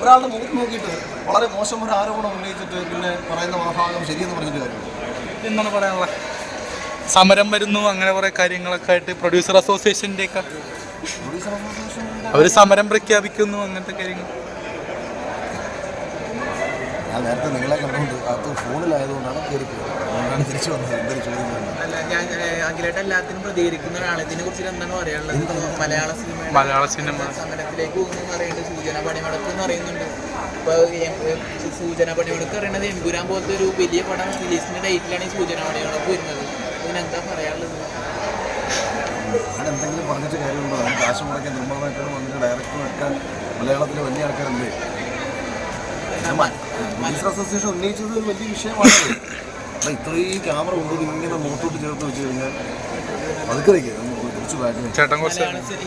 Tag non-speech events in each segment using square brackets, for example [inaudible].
ഒരാളുടെ മുഖത്ത് നോക്കിയിട്ട് വളരെ മോശം ഒരു ആരോപണം ഉന്നയിച്ചിട്ട് പിന്നെ പറയുന്ന ഭാഗം ശരിയെന്ന് പറഞ്ഞിട്ട് കാര്യമില്ല. എന്താണ് പറയാനുള്ളത്? സമരം വരുന്നു അങ്ങനെ കുറെ കാര്യങ്ങളൊക്കെ ആയിട്ട് പ്രൊഡ്യൂസർ അസോസിയേഷന്റെ ഒക്കെ പ്രൊഡ്യൂസർ അവർ സമരം പ്രഖ്യാപിക്കുന്നു അങ്ങനത്തെ കാര്യങ്ങൾ. ഞാൻ നേരത്തെ നിങ്ങളെ കണ്ടുകൊണ്ട് അത് ഫോണിലായതുകൊണ്ടാണ് കയറി അതുകൊണ്ടാണ് തിരിച്ചു വന്നത്. എന്തൊരു ചോദ്യം അല്ല ഞാൻ ഏഹ്, അഖിലേട്ടൻ എല്ലാത്തിനും പ്രതികരിക്കുന്ന ഒരാളെ ഇതിനെ കുറിച്ച് എന്താണ് പറയാനുള്ളത്? മലയാള സിനിമ മലയാള സിനിമ. സമരത്തിലേക്ക് പോകുന്നു പറയുന്നത് സൂചന പണിമുടക്ക് എന്ന് പറയുന്നുണ്ട്. ഇപ്പൊ എം- ഏഹ്, സൂചന പണിമുടക്ക് പറയുന്നത് എമ്പുരാൻ പോലത്തെ ഒരു വലിയ പടം റിലീസിന്റെ ഡേറ്റിലാണ് ഈ സൂചന പണിമുടക്ക് വരുന്നത്. ഇതിനെന്താ പറയാനുള്ളത്? ഞാൻ എന്തെങ്കിലും പറഞ്ഞിട്ട് കാര്യമുണ്ടോ? അതിന് കാശ് മുടക്കാൻ നിർമ്മാതാക്കളും അതിന്റെ ഡയറക്ടർ വെക്കാൻ മലയാളത്തിലെ വലിയ ആൾക്കാരല്ലേ? പ്രൊഡ്യൂസർ അസോസിയേഷൻ ഉന്നയിച്ചത് വലിയ വിഷയമാണ് [laughs] അപ്പം ഇത്രയും ക്യാമറ കൊണ്ടുപോയി ഇങ്ങനെ മുഖത്തോട്ട് ചേർത്ത് വെച്ച് കഴിഞ്ഞാൽ ബാക്കിൽ ചേട്ടൻ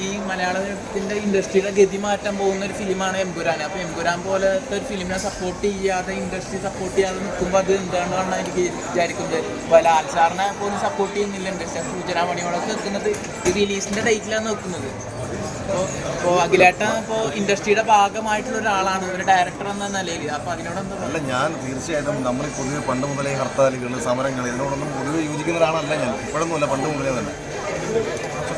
ഈ മലയാളത്തിന്റെ ഇൻഡസ്ട്രിയുടെ ഗതി മാറ്റാൻ പോകുന്ന ഒരു ഫിലിമാണ് എംപുരാൻ. അപ്പൊ എംപുരാൻ പോലത്തെ ഒരു ഫിലിമിനെ സപ്പോർട്ട് ചെയ്യാതെ ഇൻഡസ്ട്രി സപ്പോർട്ട് ചെയ്യാതെ നിൽക്കുമ്പോൾ അത് എന്താണെന്നാണ് എനിക്ക് വിചാരിക്കുന്നത് ഇപ്പൊ ലാൽ സാറിനെ പോലും സപ്പോർട്ട് ചെയ്യുന്നില്ല ഇൻഡസ്ട്രി സൂചന മണികളൊക്കെ വെക്കുന്നത് ഈ റിലീസിന്റെ ഡേറ്റിലാണ് നോക്കുന്നത്. അപ്പോൾ അഖിലേട്ടൻ ഇപ്പോൾ ഇൻഡസ്ട്രിയുടെ ഭാഗമായിട്ടുള്ള ഒരാളാണ് ഒരു ഡയറക്ടർ എന്ന നിലയിൽ. അപ്പൊ അതിനോട് എന്താ അല്ല ഞാൻ തീർച്ചയായിട്ടും നമ്മൾ പൊതുവെ പണ്ട് മുതലേ ഹർത്താലുകൾ സമരങ്ങൾ ഇതിനോടൊന്നും പൊതുവെ യോജിക്കുന്ന ഒരാളല്ല ഞാൻ. ഇപ്പോഴൊന്നുമല്ല പണ്ട് മുതലേ തന്നെ.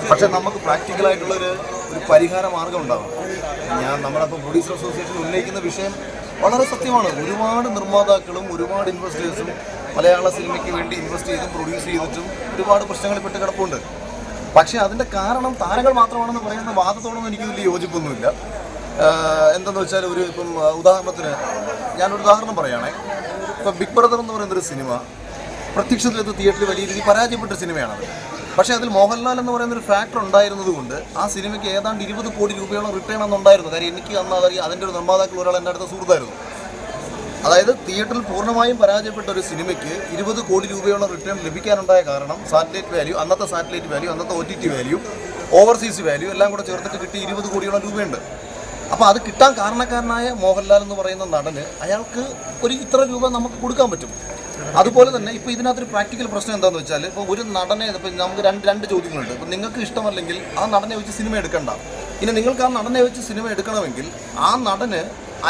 പക്ഷെ നമുക്ക് പ്രാക്ടിക്കലായിട്ടുള്ള ഒരു ഒരു പരിഹാര മാർഗം ഉണ്ടാകും ഞാൻ നമ്മുടെ ഇപ്പോൾ പ്രൊഡ്യൂസർ അസോസിയേഷൻ ഉന്നയിക്കുന്ന വിഷയം വളരെ സത്യമാണ്. ഒരുപാട് നിർമ്മാതാക്കളും ഒരുപാട് ഇൻവെസ്റ്റേഴ്സും മലയാള സിനിമയ്ക്ക് വേണ്ടി ഇൻവെസ്റ്റ് ചെയ്തും പ്രൊഡ്യൂസ് ചെയ്തിട്ടും ഒരുപാട് പ്രശ്നങ്ങളിൽപ്പെട്ട് കിടപ്പുണ്ട്. പക്ഷേ അതിന്റെ കാരണം താരങ്ങൾ മാത്രമാണെന്ന് പറയുന്ന വാദത്തോടൊന്നും എനിക്ക് വലിയ യോജിപ്പൊന്നുമില്ല. എന്തെന്ന് വെച്ചാൽ ഒരു ഇപ്പം ഉദാഹരണത്തിന് ഞാനൊരു ഉദാഹരണം പറയുകയാണെ. ഇപ്പം ബിഗ് ബ്രദർ എന്ന് പറയുന്ന ഒരു സിനിമ പ്രത്യക്ഷത്തിലെത്ത് തിയേറ്ററിൽ വലിയ രീതിയിൽ പരാജയപ്പെട്ട സിനിമയാണത് പക്ഷേ അതിൽ മോഹൻലാൽ എന്ന് പറയുന്ന ഒരു ഫാക്ടർ ഉണ്ടായിരുന്നതുകൊണ്ട് ആ സിനിമയ്ക്ക് ഏതാണ്ട് ഇരുപത് കോടി രൂപയോളം റിട്ടേൺ അന്നുണ്ടായിരുന്നു കാര്യം എനിക്ക് അന്ന് അതറിയാം അതിന്റെ ഒരു നിർമ്മാതാക്കൾ ഒരാൾ എന്റെ അടുത്ത സുഹൃത്തായിരുന്നു. അതായത് തിയേറ്ററിൽ പൂർണമായും പരാജയപ്പെട്ട ഒരു സിനിമയ്ക്ക് ഇരുപത് കോടി രൂപയോളം റിട്ടേൺ ലഭിക്കാനുണ്ടായ കാരണം സാറ്റലൈറ്റ് വാല്യൂ അന്നത്തെ സാറ്റലൈറ്റ് വാല്യൂ അന്നത്തെ O T T value overseas value എല്ലാം കൂടെ ചേർത്തിട്ട് കിട്ടി ഇരുപത് കോടിയോളം രൂപയുണ്ട്. അപ്പോൾ അത് കിട്ടാൻ കാരണക്കാരനായ മോഹൻലാൽ എന്ന് പറയുന്ന നടന് അയാൾക്ക് ഒരു ഇത്ര രൂപ നമുക്ക് കൊടുക്കാൻ പറ്റും. അതുപോലെ തന്നെ ഇപ്പോൾ ഇതിനകത്തൊരു പ്രാക്ടിക്കൽ പ്രശ്നം എന്താണെന്ന് വെച്ചാൽ ഇപ്പോൾ ഒരു നടനെ ഇപ്പം നമുക്ക് രണ്ട് രണ്ട് ചോദ്യങ്ങളുണ്ട്. ഇപ്പം നിങ്ങൾക്ക് ഇഷ്ടമല്ലെങ്കിൽ ആ നടനെ വെച്ച് സിനിമ എടുക്കണ്ട. ഇനി നിങ്ങൾക്ക് ആ നടനെ വെച്ച് സിനിമ എടുക്കണമെങ്കിൽ ആ നടന്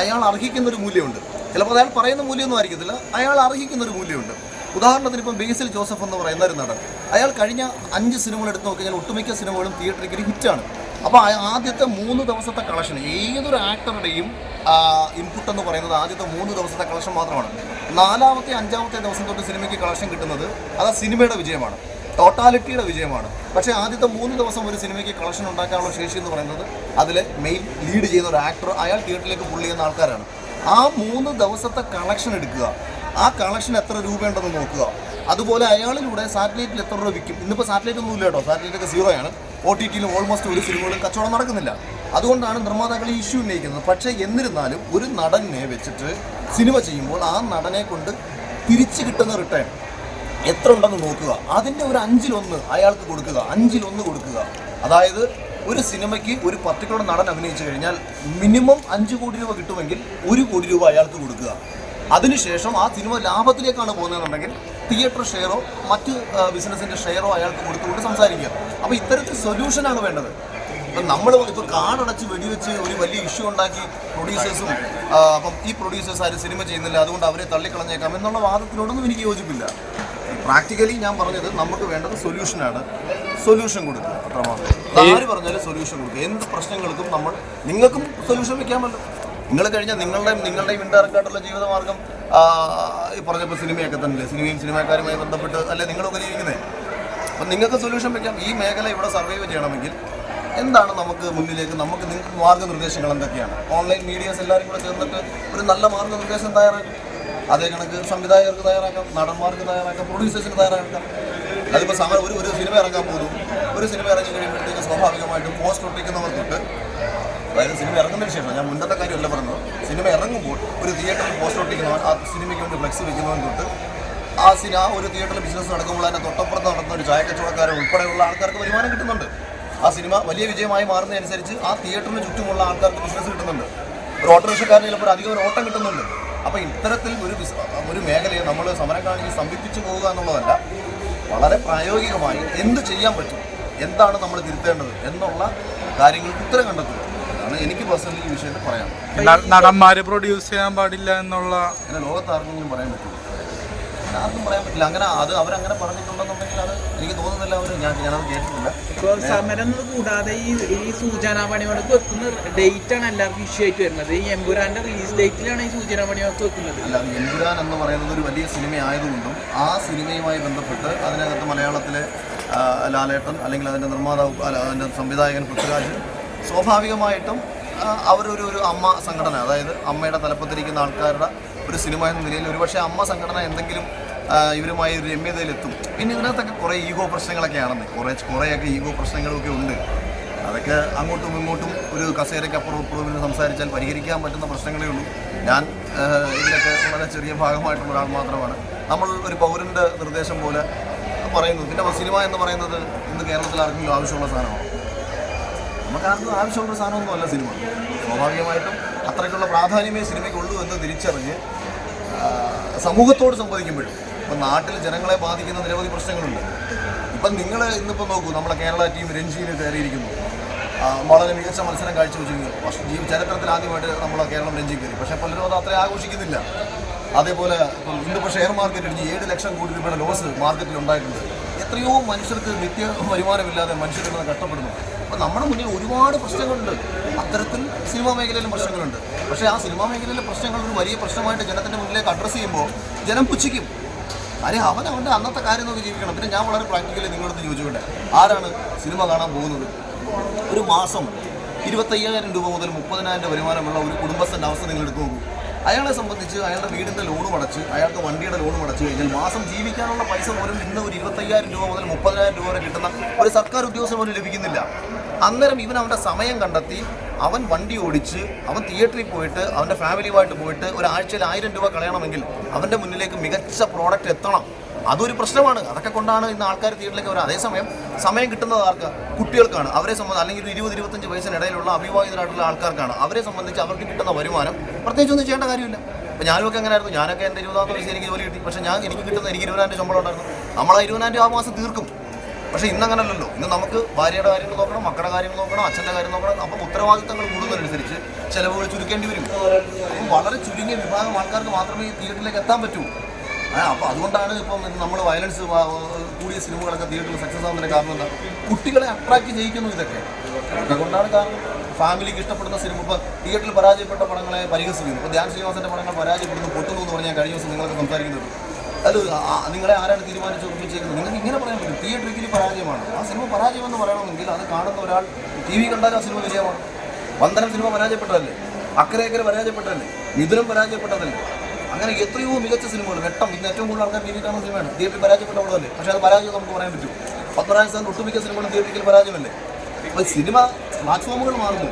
അയാൾ അർഹിക്കുന്നൊരു മൂല്യമുണ്ട്. ചിലപ്പോൾ അയാൾ പറയുന്ന മൂല്യമൊന്നും ആയിരിക്കത്തില്ല. അയാൾ അർഹിക്കുന്ന ഒരു മൂല്യമുണ്ട്. ഉദാഹരണത്തിന് ഇപ്പം ബേസിൽ ജോസഫ് എന്ന് പറയുന്ന ഒരു നടൻ. അയാൾ കഴിഞ്ഞ അഞ്ച് സിനിമകൾ എടുത്ത് നോക്കിക്കഴിഞ്ഞാൽ ഒട്ടുമിക്ക സിനിമകളും തിയേറ്ററിൽ ഒരു ഹിറ്റാണ് അപ്പോൾ ആദ്യത്തെ മൂന്ന് ദിവസത്തെ കളക്ഷൻ ഏതൊരു ആക്ടറുടെയും ഇൻപുട്ട് എന്ന് പറയുന്നത് ആദ്യത്തെ മൂന്ന് ദിവസത്തെ കളക്ഷൻ മാത്രമാണ്. നാലാമത്തെ അഞ്ചാമത്തെ ദിവസം തൊട്ട് സിനിമയ്ക്ക് കളക്ഷൻ കിട്ടുന്നത് അത് സിനിമയുടെ വിജയമാണ്. ടോട്ടാലിറ്റിയുടെ വിജയമാണ്. പക്ഷേ ആദ്യത്തെ മൂന്ന് ദിവസം ഒരു സിനിമയ്ക്ക് കളക്ഷൻ ഉണ്ടാക്കാനുള്ള ശേഷി എന്ന് പറയുന്നത് അതിൽ മെയിൻ ലീഡ് ചെയ്യുന്ന ഒരു ആക്ടർ അയാൾ തിയേറ്ററിലേക്ക് പുള്ളി ചെയ്യുന്ന ആൾക്കാരാണ്. ആ മൂന്ന് ദിവസത്തെ കളക്ഷൻ എടുക്കുക. ആ കളക്ഷൻ എത്ര രൂപയുണ്ടെന്ന് നോക്കുക. അതുപോലെ അയാളിലൂടെ സാറ്റലൈറ്റിൽ എത്ര രൂപ വിൽക്കും. ഇന്നിപ്പോൾ സാറ്റലൈറ്റ് ഒന്നും ഇല്ല കേട്ടോ. സാറ്റലൈറ്റ് ഒക്കെ സീറോ ആണ്. ഒ ടി ടിയിലും ഓൾമോസ്റ്റ് ഒരു സിനിമകളും കച്ചവടം നടക്കുന്നില്ല. അതുകൊണ്ടാണ് നിർമ്മാതാക്കൾ ഈ ഇഷ്യൂ ഉന്നയിക്കുന്നത്. പക്ഷേ എന്നിരുന്നാലും ഒരു നടനെ വെച്ചിട്ട് സിനിമ ചെയ്യുമ്പോൾ ആ നടനെ കൊണ്ട് തിരിച്ചു കിട്ടുന്ന റിട്ടേൺ എത്ര ഉണ്ടെന്ന് നോക്കുക. അതിന്റെ ഒരു അഞ്ചിലൊന്ന് അയാൾക്ക് കൊടുക്കുക. അഞ്ചിലൊന്ന് കൊടുക്കുക. അതായത് ഒരു സിനിമയ്ക്ക് ഒരു പർട്ടിക്കുലർ നടൻ അഭിനയിച്ചു കഴിഞ്ഞാൽ മിനിമം അഞ്ച് കോടി രൂപ കിട്ടുമെങ്കിൽ ഒരു കോടി രൂപ അയാൾക്ക് കൊടുക്കുക. അതിനുശേഷം ആ സിനിമ ലാഭത്തിലേക്കാണ് പോകുന്നതെന്നുണ്ടെങ്കിൽ തിയേറ്റർ ഷെയറോ മറ്റ് ബിസിനസിന്റെ ഷെയറോ അയാൾക്ക് കൊടുത്തുകൊണ്ട് സംസാരിക്കുക. അപ്പോൾ ഇത്തരത്തിൽ സൊല്യൂഷനാണ് വേണ്ടത്. ഇപ്പം നമ്മൾ ഇപ്പോൾ കാടടച്ച് വെടിവെച്ച് ഒരു വലിയ ഇഷ്യൂ ഉണ്ടാക്കി പ്രൊഡ്യൂസേഴ്സും അപ്പം ഈ പ്രൊഡ്യൂസേഴ്സ് ആരും സിനിമ ചെയ്യുന്നില്ല. അതുകൊണ്ട് അവരെ തള്ളിക്കളഞ്ഞേക്കാം എന്നുള്ള വാദത്തിനോടൊന്നും എനിക്ക് യോജിപ്പില്ല. പ്രാക്ടിക്കലി ഞാൻ പറഞ്ഞത് നമുക്ക് വേണ്ടത് സൊല്യൂഷനാണ് സൊല്യൂഷൻ കൊടുക്കുക. അത്രമാത്രം. ആര് പറഞ്ഞാലും സൊല്യൂഷൻ കൊടുക്കുക എന്ത് പ്രശ്നങ്ങൾക്കും നമ്മൾ നിങ്ങൾക്കും സൊല്യൂഷൻ വെക്കാമല്ലോ നിങ്ങൾ കഴിഞ്ഞാൽ നിങ്ങളുടെയും നിങ്ങളുടെയും ഇൻഡയറക്റ്റായിട്ടുള്ള ജീവിതമാർഗം ഈ പറഞ്ഞപ്പോൾ സിനിമയൊക്കെ തന്നെ സിനിമയും സിനിമാക്കാരുമായി ബന്ധപ്പെട്ട് അല്ലെ നിങ്ങളൊക്കെ ജീവിക്കുന്നത് അപ്പം നിങ്ങൾക്ക് സൊല്യൂഷൻ വെക്കാം. ഈ മേഖല ഇവിടെ സർവൈവ് ചെയ്യണമെങ്കിൽ എന്താണ് നമുക്ക് മുന്നിലേക്ക് നമുക്ക് നിങ്ങൾക്ക് മാർഗനിർദ്ദേശങ്ങൾ എന്തൊക്കെയാണ്? ഓൺലൈൻ മീഡിയാസ് എല്ലാവരും കൂടെ ചേർന്നിട്ട് ഒരു നല്ല മാർഗനിർദ്ദേശം തയ്യാറാക്കും. അതേ കണക്ക് സംവിധായകർക്ക് തയ്യാറാക്കാം നടന്മാർക്ക് തയ്യാറാക്കാം പ്രൊഡ്യൂസേഴ്സിന് തയ്യാറാക്കാം. അതിപ്പോൾ സമരം ഒരു ഒരു സിനിമ ഇറങ്ങാൻ പോകുന്നു ഒരു സിനിമ ഇറങ്ങി കഴിയുമ്പോഴത്തേക്ക് സ്വാഭാവികമായിട്ടും പോസ്റ്റ് ഒട്ടിക്കുന്നവർക്കുണ്ട് അതായത് സിനിമ ഇറങ്ങുന്നതിന് ശേഷം ഞാൻ മുന്നത്തെ കാര്യമല്ല പറഞ്ഞത്. സിനിമ ഇറങ്ങുമ്പോൾ ഒരു തിയേറ്ററിൽ പോസ്റ്റ് ഒട്ടിക്കുന്നവൻ ആ സിനിമയ്ക്ക് വേണ്ടി ഫ്ലെക്സ് വയ്ക്കുന്നവൻ തൊട്ട് ആ സിനിമ ആ ഒരു തിയേറ്ററിൽ ബിസിനസ് നടക്കുമ്പോൾ അതിന്റെ തൊട്ടപ്പുറത്ത് നടത്തുന്ന ഒരു ചായക്കച്ചവടക്കാരൻ ഉൾപ്പെടെയുള്ള ആൾക്കാർക്ക് വരുമാനം കിട്ടുന്നുണ്ട്. ആ സിനിമ വലിയ വിജയമായി മാറുന്നതനുസരിച്ച് ആ തിയേറ്ററിന് ചുറ്റുമുള്ള ആൾക്കാർക്ക് ബിസിനസ് കിട്ടുന്നുണ്ട്. ഒരു ഓട്ടോറിക്ഷക്കാരന് ചിലപ്പോൾ അധികം ഒരു ഓട്ടം കിട്ടുന്നുണ്ട്. അപ്പോൾ ഇത്തരത്തിൽ ഒരു ഒരു മേഖലയെ നമ്മൾ സമരം കാണിച്ച് സംഭിപ്പിച്ചു പോവുക എന്നുള്ളതല്ല വളരെ പ്രായോഗികമായി എന്ത് ചെയ്യാൻ പറ്റും എന്താണ് നമ്മൾ തിരുത്തേണ്ടത് എന്നുള്ള കാര്യങ്ങൾക്ക് ഉത്തരം കണ്ടെത്തുക. അതാണ് എനിക്ക് പേഴ്സണലി ഈ വിഷയത്തിൽ പറയാം നടന്മാരെ പ്രൊഡ്യൂസ് ചെയ്യാൻ പാടില്ല എന്നുള്ള അങ്ങനെ ലോകത്ത് ആർക്കെങ്കിലും പറയാൻ പറ്റില്ല. ആർക്കും പറയാൻ പറ്റില്ല. അങ്ങനെ അത് അവരങ്ങനെ പറഞ്ഞിട്ടുണ്ടെന്നുണ്ടെങ്കിൽ അത് എനിക്ക് തോന്നുന്നില്ല അവർ ഞാൻ ഞാനത് കേട്ടിട്ടില്ല. ഇപ്പോൾ സമരം കൂടാതെ ഈ ഈ സൂചനാ പണിമുടക്ക് വെക്കുന്ന ഡേറ്റ് ആണ് എല്ലാവർക്കും ഇഷ്യൂ ആയിട്ട് വരുന്നത്. ഈ എമ്പുരാന്റെ റിലീസ് ഡേറ്റിലാണ് ഈ സൂചനാ പണിമുടക്ക് വെക്കുന്നത്. അല്ല എമ്പുരാൻ എന്ന് പറയുന്നത് ഒരു വലിയ സിനിമ ആയതുകൊണ്ടും ആ സിനിമയുമായി ബന്ധപ്പെട്ട് അതിനകത്ത് മലയാളത്തിലെ ലാലേട്ടൻ അല്ലെങ്കിൽ അതിന്റെ നിർമ്മാതാവ് അതിന്റെ സംവിധായകൻ പൃഥ്വിരാജ് സ്വാഭാവികമായിട്ടും അവരൊരു ഒരു അമ്മ സംഘടന അതായത് അമ്മയുടെ തലപ്പത്തിരിക്കുന്ന ആൾക്കാരുടെ ഒരു സിനിമ എന്ന നിലയിൽ ഒരുപക്ഷെ അമ്മ സംഘടന എന്തെങ്കിലും ഇവരുമായി ഒരു രമ്യതയിലെത്തും. പിന്നെ ഇതിനകത്തൊക്കെ കുറേ ഈഗോ പ്രശ്നങ്ങളൊക്കെയാണെന്ന് കുറേ കുറേയൊക്കെ ഈഗോ പ്രശ്നങ്ങളൊക്കെ ഉണ്ട്. അതൊക്കെ അങ്ങോട്ടും ഇങ്ങോട്ടും ഒരു കസേരയ്ക്ക് അപ്പുറം ഇപ്പുറം സംസാരിച്ചാൽ പരിഹരിക്കാൻ പറ്റുന്ന പ്രശ്നങ്ങളേ ഉള്ളൂ. ഞാൻ ഇതിലൊക്കെ വളരെ ചെറിയ ഭാഗമായിട്ടുള്ള ഒരാൾ മാത്രമാണ്. നമ്മൾ ഒരു പൗരന്റെ നിർദ്ദേശം പോലെ പറയുന്നു പിന്നെ സിനിമ എന്ന് പറയുന്നത് ഇന്ന് കേരളത്തിൽ ആർക്കെങ്കിലും ആവശ്യമുള്ള സാധനമാണ്? നമുക്ക് ആർക്കും ആവശ്യമുള്ള സാധനമൊന്നും അല്ല സിനിമ. സ്വാഭാവികമായിട്ടും അത്രയ്ക്കുള്ള പ്രാധാന്യമേ സിനിമയ്ക്കുള്ളൂ എന്ന് തിരിച്ചറിഞ്ഞ് സമൂഹത്തോട് സംവദിക്കുമ്പോഴും. ഇപ്പം നാട്ടിൽ ജനങ്ങളെ ബാധിക്കുന്ന നിരവധി പ്രശ്നങ്ങളുണ്ട്. ഇപ്പം നിങ്ങൾ ഇന്നിപ്പോൾ നോക്കൂ നമ്മളെ കേരള ടീം രഞ്ജിയിൽ കയറിയിരിക്കുന്നു. വളരെ മികച്ച മത്സരം കാഴ്ചവെച്ചിരിക്കുന്നു. പക്ഷേ ചരിത്രത്തിൽ ആദ്യമായിട്ട് നമ്മളെ കേരളം രഞ്ജി കയറി. പക്ഷേ പലരും അത് അത്ര ആഘോഷിക്കുന്നില്ല. അതേപോലെ ഇപ്പം ഇന്നിപ്പോൾ ഷെയർ മാർക്കറ്റ് ഇടിഞ്ഞ് ഏഴ് ലക്ഷം കോടി രൂപയുടെ ലോസ് മാർക്കറ്റിൽ ഉണ്ടായിട്ടുണ്ട്. എത്രയോ മനുഷ്യർക്ക് നിത്യ വരുമാനമില്ലാതെ മനുഷ്യരുടെ കഷ്ടപ്പെടുന്നു. അപ്പം നമ്മുടെ മുന്നിൽ ഒരുപാട് പ്രശ്നങ്ങളുണ്ട്. അത്തരത്തിൽ സിനിമാ മേഖലയിലും പ്രശ്നങ്ങളുണ്ട്. പക്ഷേ ആ സിനിമാ മേഖലയിലെ പ്രശ്നങ്ങൾ ഒരു വലിയ പ്രശ്നമായിട്ട് ജനത്തിന്റെ മുന്നിലേക്ക് അഡ്രസ്സ് ചെയ്യുമ്പോൾ ജനം പുച്ഛിക്കും. അരെ അവൻ അവന്റെ അന്നത്തെ കാര്യം നോക്കി ജീവിക്കണം. പിന്നെ ഞാൻ വളരെ പ്രാക്ടിക്കലി നിങ്ങളടുത്ത് ചോദിച്ചുകൊണ്ട് ആരാണ് സിനിമ കാണാൻ പോകുന്നത്? ഒരു മാസം ഇരുപത്തയ്യായിരം രൂപ മുതൽ മുപ്പതിനായിരം വരുമാനമുള്ള ഒരു കുടുംബസ്ഥന്റെ അവസ്ഥ നിങ്ങൾ എടുത്തു നോക്കൂ. അയാളെ സംബന്ധിച്ച് അയാളുടെ വീടിന്റെ ലോൺ അടച്ച് അയാൾക്ക് വണ്ടിയുടെ ലോൺ അടച്ച് കഴിഞ്ഞാൽ മാസം ജീവിക്കാനുള്ള പൈസ പോലും ഇന്ന് ഒരു ഇരുപത്തയ്യായിരം രൂപ മുതൽ മുപ്പതിനായിരം രൂപ വരെ കിട്ടുന്ന ഒരു സർക്കാർ ഉദ്യോഗസ്ഥൻ പോലും ലഭിക്കുന്നില്ല. അന്നേരം ഇവൻ അവന്റെ സമയം കണ്ടെത്തി അവൻ വണ്ടി ഓടിച്ച് അവൻ തിയേറ്ററിൽ പോയിട്ട് അവന്റെ ഫാമിലിയുമായിട്ട് പോയിട്ട് ഒരാഴ്ചയിൽ ആയിരം രൂപ കളയണമെങ്കിൽ അവന്റെ മുന്നിലേക്ക് മികച്ച പ്രോഡക്റ്റ് എത്തണം. അതൊരു പ്രശ്നമാണ്. അതൊക്കെ കൊണ്ടാണ് ഇന്ന് ആൾക്കാർ തിയേറ്ററിലേക്ക് വരുന്നത് അതേസമയം സമയം കിട്ടുന്നത് ആർക്ക്? കുട്ടികൾക്കാണ്. അവരെ സംബന്ധിച്ച് അല്ലെങ്കിൽ ഒരു ഇരുപത് ഇരുപത്തഞ്ച് വയസ്സിനിടയിലുള്ള അവിവാഹിതരായിട്ടുള്ള ആൾക്കാർക്കാണ്. അവരെ സംബന്ധിച്ച് അവർക്ക് കിട്ടുന്ന വരുമാനം. പ്രത്യേകിച്ച് ഒന്നും ചെയ്യേണ്ട കാര്യമില്ല. അപ്പോൾ ഞാനൊക്കെ എങ്ങനെയായിരുന്നു ഞാനൊക്കെ എന്റെ ഇരുപതാമത്തെ വയസ്സിൽ എനിക്ക് ജോലി കിട്ടി. പക്ഷേ ഞാൻ എനിക്ക് കിട്ടുന്ന എനിക്ക് ഇരുപതിനായിരം ശമ്പളം ഉണ്ടായിരുന്നു. നമ്മൾ ആ ഇരുപതിനായിരം രൂപ ആ മാസം തീർക്കും. പക്ഷേ ഇന്നങ്ങനല്ലല്ലോ. ഇന്ന് നമുക്ക് ഭാര്യയുടെ കാര്യങ്ങൾ നോക്കണം മക്കളുടെ കാര്യങ്ങൾ നോക്കണം അച്ഛന്റെ കാര്യം നോക്കണം. അപ്പം ഉത്തരവാദിത്തങ്ങൾ കൂടുന്നതനുസരിച്ച് ചിലവുകൾ ചുരുക്കേണ്ടി വരും. അപ്പം വളരെ ചുരുങ്ങിയ വിഭാഗം ആൾക്കാർക്ക് മാത്രമേ ഈ തിയേറ്ററിലേക്ക് എത്താൻ പറ്റൂ. അപ്പോൾ അതുകൊണ്ടാണ് ഇപ്പം നമ്മൾ വയലൻസ് കൂടിയ സിനിമകളൊക്കെ തിയേറ്ററിൽ സക്സസ് ആവുന്നതിന് കാരണം എന്താ? കുട്ടികളെ അട്രാക്ട് ചെയ്യിക്കുന്നു ഇതൊക്കെ. അതുകൊണ്ടാണ് കാരണം ഫാമിലിക്ക് ഇഷ്ടപ്പെടുന്ന സിനിമ ഇപ്പോൾ തിയേറ്ററിൽ പരാജയപ്പെട്ട പടങ്ങളെ പരിഹസിക്കുന്നു. ഇപ്പോൾ ധ്യാൻ ശ്രീനിവാസന്റെ പടങ്ങൾ പരാജയപ്പെടുന്നു പൊട്ടുന്നു എന്ന് പറഞ്ഞാൽ കഴിഞ്ഞ ദിവസം നിങ്ങളൊക്കെ സംസാരിക്കുന്നത്. അത് നിങ്ങളെ ആരാണ് തീരുമാനിച്ച് ഒപ്പിച്ചേക്കുന്നത്? നിങ്ങൾക്ക് ഇങ്ങനെ പറയാൻ പറ്റും. തിയേറ്ററിൽ പരാജയമാണ്. ആ സിനിമ പരാജയം എന്ന് പറയണമെങ്കിൽ അത് കാണുന്ന ഒരാൾ ടി വി കണ്ടാലും ആ സിനിമ വിജയമാണ്. വന്ദനം സിനിമ പരാജയപ്പെട്ടതല്ലേ? അക്കരെ അക്കരെ പരാജയപ്പെട്ടതല്ലേ? മിഥുനം പരാജയപ്പെട്ടതല്ലേ? അങ്ങനെ എത്രയോ മികച്ച സിനിമകൾ വെട്ടം ഇന്ന് ഏറ്റവും കൂടുതൽ ആൾക്കാർ ടി കാണുന്ന സിനിമയാണ്. തിയേറ്ററിൽ പരാജയപ്പെട്ട പടമല്ലേ പക്ഷേ അത് പരാജയം നമുക്ക് പറയാൻ പറ്റും. പത്മരാജ് സാറിന് ഒട്ടുമിക്ക സിനിമകളും തിയേറ്ററിൽ പരാജയമല്ലേ? അപ്പോൾ സിനിമ പ്ലാറ്റ്ഫോമുകൾ മാറുന്നു.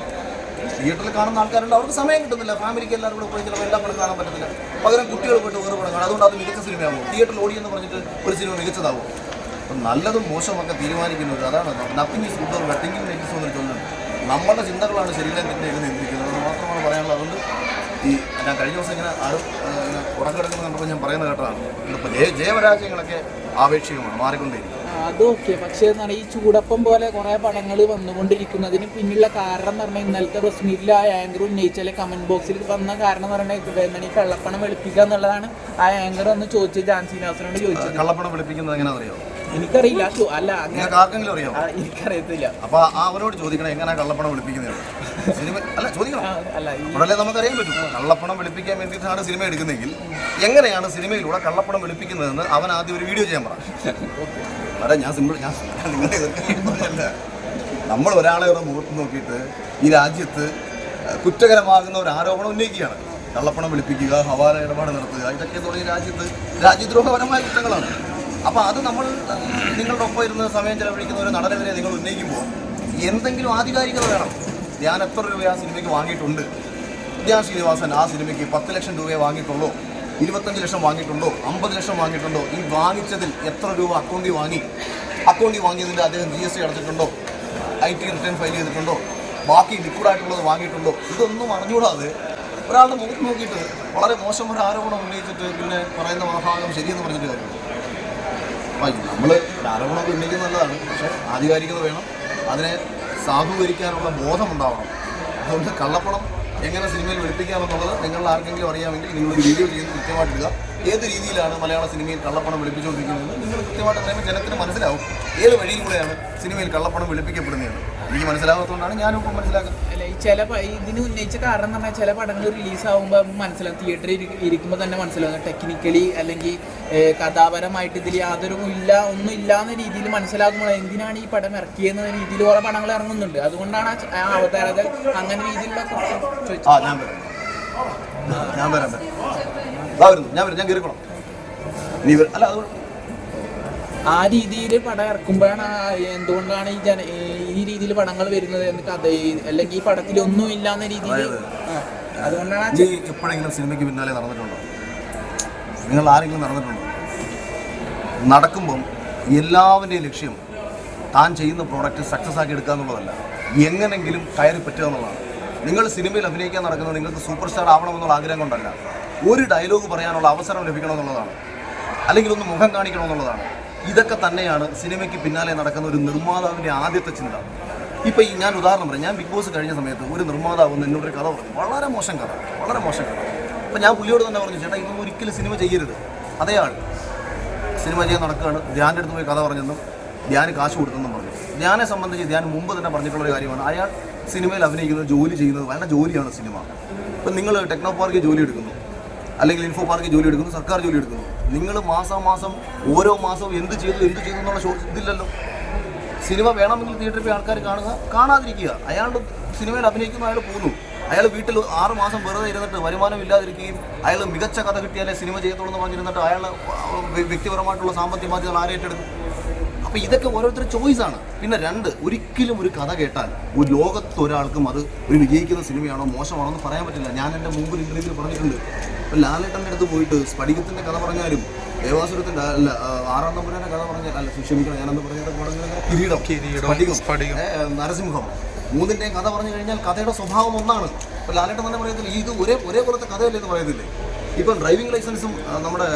തിയേറ്ററിൽ കാണുന്ന ആൾക്കാരുണ്ട്. അവർക്ക് സമയം കിട്ടുന്നില്ല. ഫാമിലിക്ക് എല്ലാവരും കൂടെ പോയി ചിലപ്പോൾ എല്ലാ പടം കാണാൻ പറ്റത്തില്ല. പകരം കുട്ടികൾ പോയിട്ട് വേറെ പടം കാണാം. അതുകൊണ്ട് അത് മികച്ച സിനിമയാകും തിയേറ്ററിൽ എന്ന് പറഞ്ഞിട്ട് ഒരു സിനിമ മികച്ചതാവും അപ്പം നല്ലതും മോശമൊക്കെ തീരുമാനിക്കുന്നത് അതാണ്. Nothing is good or wetting negative എന്നൊരു നമ്മുടെ ചിന്തകളാണ് ശരീരം തന്നെ എഴുതി നിന്നിരിക്കുന്നത് അത് മാത്രമാണ് പറയാനുള്ളത്. അതുകൊണ്ട് ഈ ഞാൻ കഴിഞ്ഞ ദിവസം ഇങ്ങനെ ആരും ഇങ്ങനെ ഉറക്കിടക്കുന്നത് കണ്ടപ്പോൾ ഞാൻ പറയുന്ന കേട്ടതാണ്. ജയ ജയപരാജയങ്ങളൊക്കെ ആപേക്ഷികമാണ് മാറിക്കൊണ്ടേയിരിക്കും. അതൊക്കെ പക്ഷേ എന്താണ് ഈ ചൂടപ്പം പോലെ കുറെ പടങ്ങൾ വന്നുകൊണ്ടിരിക്കുന്നതിന് പിന്നിലുള്ള കാരണം എന്ന് പറഞ്ഞാൽ ഇന്നലത്തെ പ്രസ് മീറ്റിൽ ആ ആങ്കർ ഉന്നയിച്ചാൽ കമന്റ് ബോക്സിൽ വന്ന കാരണം എന്ന് പറഞ്ഞാൽ എന്താണ് ഈ കള്ളപ്പണം വെളുപ്പിക്കുക എന്നുള്ളതാണ് ആ ആങ്കർ ഒന്ന് ചോദിച്ചത് ജാൻസിനാസിനോട് ചോദിച്ചത്. കള്ളപ്പണം വെളുപ്പിക്കുന്നത് എങ്ങനെ അറിയോ എനിക്കറിയില്ല. അല്ല ആർക്കെങ്കിലും എനിക്കറിയത്തില്ല. അപ്പൊ ആ അവനോട് ചോദിക്കണം എങ്ങനെ കള്ളപ്പണം വെളുപ്പിക്കുന്നത്? സിനിമ അല്ല ചോദിക്കണം. അപ്പോഴല്ലേ നമുക്കറിയാൻ പറ്റും. കള്ളപ്പണം വെളുപ്പിക്കാൻ വേണ്ടിയിട്ടാണ് സിനിമ എടുക്കുന്നതെങ്കിൽ എങ്ങനെയാണ് സിനിമയിലൂടെ കള്ളപ്പണം വെളുപ്പിക്കുന്നതെന്ന് അവൻ ആദ്യം ഒരു വീഡിയോ ചെയ്യാൻ പറഞ്ഞു ഞാൻ സിമ്പിൾ ഞാൻ നിങ്ങളെ നമ്മൾ ഒരാളെ ഒരു മുഖത്ത് നോക്കിയിട്ട് ഈ രാജ്യത്ത് കുറ്റകരമാകുന്ന ഒരു ആരോപണം ഉന്നയിക്കുകയാണ്. കള്ളപ്പണം വെളുപ്പിക്കുക ഹവാല ഇടപാട് നടത്തുക ഇതൊക്കെ തുടങ്ങിയ രാജ്യത്ത് രാജ്യദ്രോഹപരമായ കുറ്റങ്ങളാണ്. അപ്പോൾ അത് നമ്മൾ നിങ്ങളുടെ ഒപ്പം ഇരുന്ന് സമയം ചെലവഴിക്കുന്ന ഒരു നടനെതിരെ നിങ്ങൾ ഉന്നയിക്കുമ്പോൾ എന്തെങ്കിലും ആധികാരികത വേണം. ഞാൻ എത്ര രൂപ ആ സിനിമയ്ക്ക് വാങ്ങിയിട്ടുണ്ട്? ഞാൻ ശ്രീനിവാസൻ ആ സിനിമയ്ക്ക് പത്ത് ലക്ഷം രൂപയെ വാങ്ങിയിട്ടുള്ളൂ. ഇരുപത്തഞ്ച് ലക്ഷം വാങ്ങിയിട്ടുണ്ടോ? അമ്പത് ലക്ഷം വാങ്ങിയിട്ടുണ്ടോ? ഈ വാങ്ങിച്ചതിൽ എത്ര രൂപ അക്കൗണ്ടിൽ വാങ്ങി? അക്കൗണ്ടിൽ വാങ്ങിയതിന്റെ അദ്ദേഹം ജി എസ് ടി അടച്ചിട്ടുണ്ടോ? ഐ ടി റിട്ടേൺ ഫയൽ ചെയ്തിട്ടുണ്ടോ? ബാക്കി ലിക്വിഡായിട്ടുള്ളത് വാങ്ങിയിട്ടുണ്ടോ? ഇതൊന്നും അറിഞ്ഞുകൂടാതെ ഒരാളുടെ മുഖത്ത് നോക്കിയിട്ട് വളരെ മോശം ഒരു ആരോപണം ഉന്നയിച്ചിട്ട് പിന്നെ പറയുന്ന മഹാഭാഗം ശരിയെന്ന് പറഞ്ഞിട്ട് അപ്പം നമ്മൾ ആരോപണമൊക്കെ ഉന്നയിക്കുന്നത് നല്ലതാണ്. പക്ഷേ ആധികാരികത വേണം. അതിനെ സാധൂകരിക്കാനുള്ള ബോധം ഉണ്ടാവണം അതുകൊണ്ട് കള്ളപ്പണം എങ്ങനെ സിനിമയിൽ വെളുപ്പിക്കാമെന്നുള്ളത് നിങ്ങൾ ആർക്കെങ്കിലും അറിയാമെങ്കിൽ നിങ്ങൾ വീഡിയോ ചെയ്ത് കൃത്യമായിട്ട് ഇടുക ഏത് രീതിയിലാണ് മലയാള സിനിമയിൽ കള്ളപ്പണം വെളുപ്പിച്ചുകൊണ്ടിരിക്കുന്നത് നിങ്ങൾ കൃത്യമായിട്ട് പറയുമ്പോൾ ജനത്തിന് മനസ്സിലാവും. ഏത് വഴിയിലൂടെയാണ് സിനിമയിൽ കള്ളപ്പണം വെളുപ്പിക്കപ്പെടുന്നത്? എനിക്ക് മനസ്സിലാകാത്തതുകൊണ്ടാണ് ഞാനും ഇപ്പം മനസ്സിലാക്കുന്നത് ഈ ചില ഇതിന് ഉന്നയിച്ച കാരണം എന്ന് പറഞ്ഞാൽ ചില പടങ്ങൾ റിലീസ് ആകുമ്പോൾ മനസ്സിലാവും. തിയേറ്ററിൽ ഇരിക്കുമ്പോൾ തന്നെ മനസ്സിലാവും. ടെക്നിക്കലി അല്ലെങ്കിൽ കഥാപരമായിട്ട് ഇതിൽ യാതൊരു ഇല്ല ഒന്നും ഇല്ലാന്ന രീതിയിൽ മനസ്സിലാക്കുമ്പോൾ എന്തിനാണ് ഈ പടം ഇറക്കിയെന്ന രീതിയിൽ കുറെ പടങ്ങൾ ഇറങ്ങുന്നുണ്ട്. അതുകൊണ്ടാണ് ആ ച- അങ്ങനെ രീതിയിലുള്ള ഞാൻ വരാം. ഞാൻ വരാം ഞാൻ കയറിക്കോളാം. അല്ല ആ രീതിയിൽ പടം ഇറക്കുമ്പോഴാണ് എന്തുകൊണ്ടാണ് ഈ ജന ഈ രീതിയിൽ പടങ്ങൾ വരുന്നത് എന്ന് കഥ അല്ലെങ്കിൽ ഈ പടത്തിൽ ഒന്നും ഇല്ലാന്ന രീതിയിൽ അതുകൊണ്ടാണ് എപ്പോഴെങ്കിലും സിനിമയ്ക്ക് പിന്നാലെ നടന്നിട്ടുണ്ടോ? നിങ്ങൾ ആരെങ്കിലും നടന്നിട്ടുണ്ടോ? നടക്കുമ്പം എല്ലാവരുടെയും ലക്ഷ്യം താൻ ചെയ്യുന്ന പ്രോഡക്റ്റ് സക്സസ് ആക്കി എടുക്കുക എന്നുള്ളതല്ല. എങ്ങനെങ്കിലും കയറി പറ്റുക എന്നുള്ളതാണ്. നിങ്ങൾ സിനിമയിൽ അഭിനയിക്കാൻ നടക്കുന്നത് നിങ്ങൾക്ക് സൂപ്പർ സ്റ്റാർ ആവണമെന്നുള്ള ആഗ്രഹം കൊണ്ടല്ല. ഒരു ഡയലോഗ് പറയാനുള്ള അവസരം ലഭിക്കണമെന്നുള്ളതാണ് അല്ലെങ്കിൽ ഒന്ന് മുഖം കാണിക്കണമെന്നുള്ളതാണ് ഇതൊക്കെ തന്നെയാണ് സിനിമയ്ക്ക് പിന്നാലെ നടക്കുന്ന ഒരു നിർമ്മാതാവിന്റെ ആദ്യത്തെ ചിന്ത. ഇപ്പം ഈ ഞാൻ ഉദാഹരണം പറയാം. ഞാൻ ബിഗ് ബോസ് കഴിഞ്ഞ സമയത്ത് ഒരു നിർമ്മാതാവ് എന്നോടൊരു കഥ പറഞ്ഞു. വളരെ മോശം കഥ. വളരെ മോശം കഥ. അപ്പം ഞാൻ പുള്ളിയോട് തന്നെ പറഞ്ഞു ചേട്ടാ ഇതൊന്നും ഒരിക്കലും സിനിമ ചെയ്യരുത്. അതേ ആൾ സിനിമ ചെയ്യാൻ നടക്കുകയാണ്. ധ്യാന്റെ അടുത്ത് പോയി കഥ പറഞ്ഞെന്നും ധ്യാൻ കാശ് കൊടുത്തെന്നും പറഞ്ഞു. ധ്യാനെ സംബന്ധിച്ച് ധ്യാൻ മുമ്പ് തന്നെ പറഞ്ഞിട്ടുള്ള ഒരു കാര്യമാണ് അയാൾ സിനിമയിൽ അഭിനയിക്കുന്നത് ജോലി ചെയ്യുന്നത് അയാളുടെ ജോലിയാണ് സിനിമ. ഇപ്പം നിങ്ങൾ ടെക്നോ പാർക്കിൽ ജോലി എടുക്കുന്നു അല്ലെങ്കിൽ ഇൻഫോ പാർക്കിൽ ജോലി എടുക്കുന്നു സർക്കാർ ജോലി എടുക്കുന്നു. നിങ്ങൾ മാസം മാസം ഓരോ മാസവും എന്ത് ചെയ്തു എന്ത് ചെയ്തു എന്നുള്ള ഷോ ഇതില്ലല്ലോ. സിനിമ വേണമെങ്കിൽ തിയേറ്ററിൽ പോയി ആൾക്കാർ കാണുക കാണാതിരിക്കുക. അയാളുടെ സിനിമയിൽ അഭിനയിക്കുന്ന അയാൾ പോകുന്നു. അയാൾ വീട്ടിൽ ആറ് മാസം വെറുതെ ഇരുന്നിട്ട് വരുമാനം ഇല്ലാതിരിക്കുകയും അയാൾ മികച്ച കഥ കിട്ടിയാലേ സിനിമ ചെയ്യത്തുള്ളൂ എന്ന് പറഞ്ഞിരുന്നിട്ട് അയാൾ വ്യക്തിപരമായിട്ടുള്ള സാമ്പത്തിക ബാധ്യതകൾ ആരെ ഏറ്റെടുക്കും? അപ്പോൾ ഇതൊക്കെ ഓരോരുത്തരുടെ ചോയ്സാണ് പിന്നെ രണ്ട് ഒരിക്കലും ഒരു കഥ കേട്ടാൽ ഒരു ലോകത്ത് ഒരാൾക്കും അത് ഒരു വിജയിക്കുന്ന സിനിമയാണോ മോശമാണോ എന്ന് പറയാൻ പറ്റില്ല. ഞാൻ എന്റെ മുമ്പ് ഇന്റർവ്യൂ പറഞ്ഞിട്ടുണ്ട്. അപ്പോൾ ലാലേട്ടന്റെ അടുത്ത് പോയിട്ട് സ്ഫടികത്തിന്റെ കഥ പറഞ്ഞാലും ദേവാസുരത്തിന്റെ അല്ല ആറാം നമ്പുരാന്റെ കഥ പറഞ്ഞാൽ അല്ല ക്ഷമിക്കണം ഞാനെന്ന് പറഞ്ഞിട്ട് കിരീടം. സ്ഫടികം. നരസിംഹം. മൂന്നിന്റെയും കഥ പറഞ്ഞു കഴിഞ്ഞാൽ കഥയുടെ സ്വഭാവം ഒന്നാണ്. ഇപ്പോൾ ലാലേട്ടൻ തന്നെ പറയത്തില്ല ഇത് ഒരേ ഒരേ പോലത്തെ കഥയല്ലേ എന്ന് പറയത്തില്ലേ? ഇപ്പം ഡ്രൈവിംഗ് ലൈസൻസും നമ്മുടെ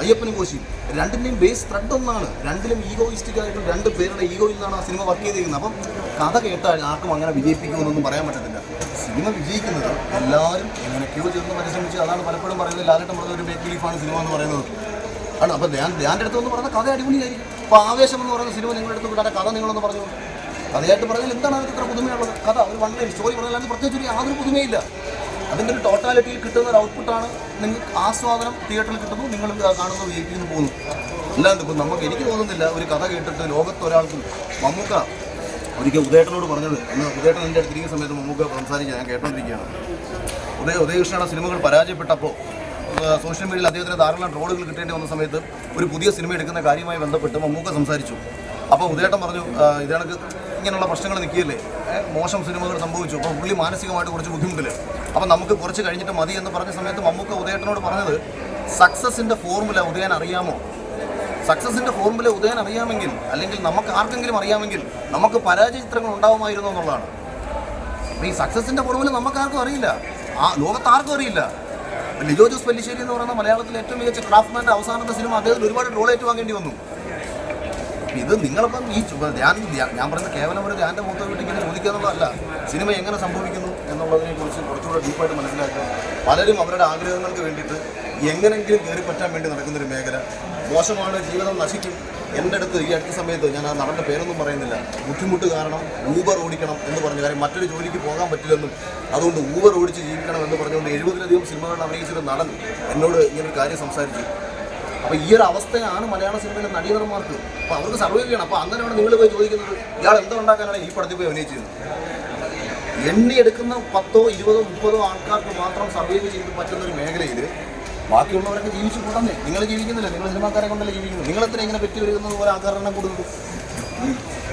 അയ്യപ്പനും കോശിയും രണ്ടിന്റെയും ബേസ് ത്രെഡ് ഒന്നാണ്. രണ്ടിലും ഈഗോയിസ്റ്റിക് ആയിട്ടും രണ്ട് പേരുടെ ഈഗോയിൽ നിന്നാണ് ആ സിനിമ വർക്ക് ചെയ്തിരിക്കുന്നത്. അപ്പം കഥ കേട്ടാൽ ആർക്കും അങ്ങനെ വിജയിപ്പിക്കുമെന്നൊന്നും പറയാൻ പറ്റത്തില്ല. സിനിമ വിജയിക്കുന്നത് എല്ലാവരും എങ്ങനെയൊക്കെയോ ചേർന്ന് പരിശ്രമിച്ച് അതാണ് പലപ്പോഴും പറയുന്നത് ലാലേട്ടൻ പറഞ്ഞ ഒരു മേക്ക് ബിലീഫാണ് സിനിമ എന്ന് പറയുന്നത്. ആണ്. അപ്പം ഞാൻ ധ്യാന്റെ അടുത്ത് എന്ന് പറയുന്ന കഥ അടിപൊളിയായിരിക്കും. അപ്പോൾ ആവേശം എന്ന് പറയുന്ന സിനിമ നിങ്ങളുടെ അടുത്ത് വിടാതെ കഥ നിങ്ങളൊന്ന് പറഞ്ഞു കഥയായിട്ട് പറഞ്ഞാൽ എന്താണ് അതിന് ഇത്ര പുതുമയുള്ളത്? കഥ ഒരു ലൈൻ സ്റ്റോറി പറഞ്ഞാൽ പ്രത്യേകിച്ച് ഒരു യാതൊരു പുതുമയില്ല. അതിന്റെ ഒരു ടോട്ടാലിറ്റിയിൽ കിട്ടുന്ന ഒരു ഔട്ട്പുട്ടാണ് നിങ്ങൾക്ക് ആസ്വാദനം തിയേറ്ററിൽ കിട്ടുന്നു നിങ്ങൾ കാണുന്നത് വിജയിക്കുന്നു പോകുന്നു. അല്ലാണ്ട് ഇപ്പം നമുക്ക് എനിക്ക് തോന്നുന്നില്ല ഒരു കഥ കേട്ടിട്ട് ലോകത്ത് മമ്മൂക്ക ഒരിക്കൽ ഉദയേട്ടനോട് പറഞ്ഞത്. അന്ന് ഉദയേട്ടൻ എന്റെ അടുത്തിരിക്കുന്ന സമയത്ത് മമ്മൂക്ക സംസാരിക്കുക ഞാൻ കേട്ടോണ്ടിരിക്കുകയാണ്. ഉദയ ഉദയകൃഷ്ണയുടെ സിനിമകൾ പരാജയപ്പെട്ടപ്പോൾ സോഷ്യൽ മീഡിയയിൽ അദ്ദേഹത്തിന് ധാരാളം ട്രോളുകൾ കിട്ടേണ്ടി വന്ന സമയത്ത് ഒരു പുതിയ സിനിമ എടുക്കുന്ന കാര്യവുമായി ബന്ധപ്പെട്ട് മമ്മൂക്ക സംസാരിച്ചു. അപ്പോൾ ഉദയേട്ടൻ പറഞ്ഞു "ആ, ഇത് കണക്ക് ഇങ്ങനെയുള്ള പ്രശ്നങ്ങൾ നിൽക്കിയല്ലേ മോശം സിനിമകൾ സംഭവിച്ചു. അപ്പോൾ പുള്ളി മാനസികമായിട്ട് കുറച്ച് ബുദ്ധിമുട്ടില്ല? അപ്പം നമുക്ക് കുറച്ച് കഴിഞ്ഞിട്ട് മതി എന്ന് പറഞ്ഞ സമയത്ത് മമ്മൂക്ക ഉദയേട്ടനോട് പറഞ്ഞത് സക്സസിന്റെ ഫോർമുല ഉദയൻ അറിയാമോ? സക്സസിന്റെ ഫോർമുല ഉദയൻ അറിയാമെങ്കിൽ അല്ലെങ്കിൽ നമുക്ക് ആർക്കെങ്കിലും അറിയാമെങ്കിൽ നമുക്ക് പരാജയ ചിത്രങ്ങൾ ഉണ്ടാവുമായിരുന്നു എന്നുള്ളതാണ്. ഈ സക്സസിന്റെ ഫോർമുല നമുക്ക് ആർക്കും അറിയില്ല. ആ ലോകത്താർക്കും അറിയില്ല. ലിജോ ജോസ് പല്ലിശ്ശേരി എന്ന് പറയുന്ന മലയാളത്തിലെ ഏറ്റവും മികച്ച ക്രാഫ്റ്റ്മാന്റെ അവസാനത്തെ സിനിമ അദ്ദേഹത്തിന് ഒരുപാട് റോൾ ഏറ്റുവാങ്ങേണ്ടി വന്നു. ഇത് നിങ്ങളിപ്പം ഈ ഞാൻ ഞാൻ പറയുന്ന കേവലം ഒരു ധ്യാന്റെ മൂത്ത വീട്ടിങ്ങനെ ചോദിക്കുക എന്നുള്ളതല്ല. സിനിമ എങ്ങനെ സംഭവിക്കുന്നു എന്നുള്ളതിനെ കുറിച്ച് കുറച്ചുകൂടെ ഡീപ്പായിട്ട് മനസ്സിലാക്കുക. പലരും അവരുടെ ആഗ്രഹങ്ങൾക്ക് വേണ്ടിയിട്ട് എങ്ങനെങ്കിലും കയറി പറ്റാൻ വേണ്ടി നടക്കുന്നൊരു മേഖല. മോശമാണ് ജീവിതം നശിക്കും. എന്റെ അടുത്ത് ഈ അടുത്ത സമയത്ത് ഞാൻ ആ നടന്റെ പേരൊന്നും പറയുന്നില്ല. ബുദ്ധിമുട്ട് കാരണം ഊബർ ഓടിക്കണം എന്ന് പറഞ്ഞു കാര്യം മറ്റൊരു ജോലിക്ക് പോകാൻ പറ്റില്ലെന്നും അതുകൊണ്ട് ഊബർ ഓടിച്ച് ജീവിക്കണം എന്ന് പറഞ്ഞുകൊണ്ട് എഴുപതിലധികം സിനിമകളിൽ അഭിനയിച്ചൊരു നടൻ എന്നോട് ഇങ്ങനൊരു കാര്യം സംസാരിച്ചു. അപ്പോൾ ഈ ഒരു അവസ്ഥയാണ് മലയാള സിനിമയിലെ നടീനർമാർക്ക് അപ്പോൾ അവർക്ക് സർവൈവ് ചെയ്യണം. അപ്പോൾ അങ്ങനെയാണ് നിങ്ങൾ പോയി ചോദിക്കുന്നത് ഇയാൾ എന്തോ ഉണ്ടാക്കാനാണ് ഈ പടത്തിൽ പോയി അഭിനയിച്ചത്? എണ്ണിയെടുക്കുന്ന പത്തോ ഇരുപതോ മുപ്പതോ ആൾക്കാർക്ക് മാത്രം സർവൈവ് ചെയ്ത് പറ്റുന്ന ഒരു മേഖലയിൽ ബാക്കിയുള്ളവരൊക്കെ ജീവിച്ചു കൂടന്നേ. നിങ്ങൾ ജീവിക്കുന്നില്ല? നിങ്ങൾ സിനിമാക്കാരെ കൊണ്ടല്ലേ ജീവിക്കുന്നത്? നിങ്ങൾ എത്ര ഇങ്ങനെ പറ്റി വരുന്നത് പോലെ എണ്ണം കൂടുന്നത്?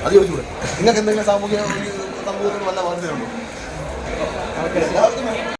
അത് ചോദിച്ചൂടെ നിങ്ങൾക്ക് എന്തെങ്കിലും സാമൂഹിക സമൂഹത്തിൽ വല്ല എല്ലാവർക്കും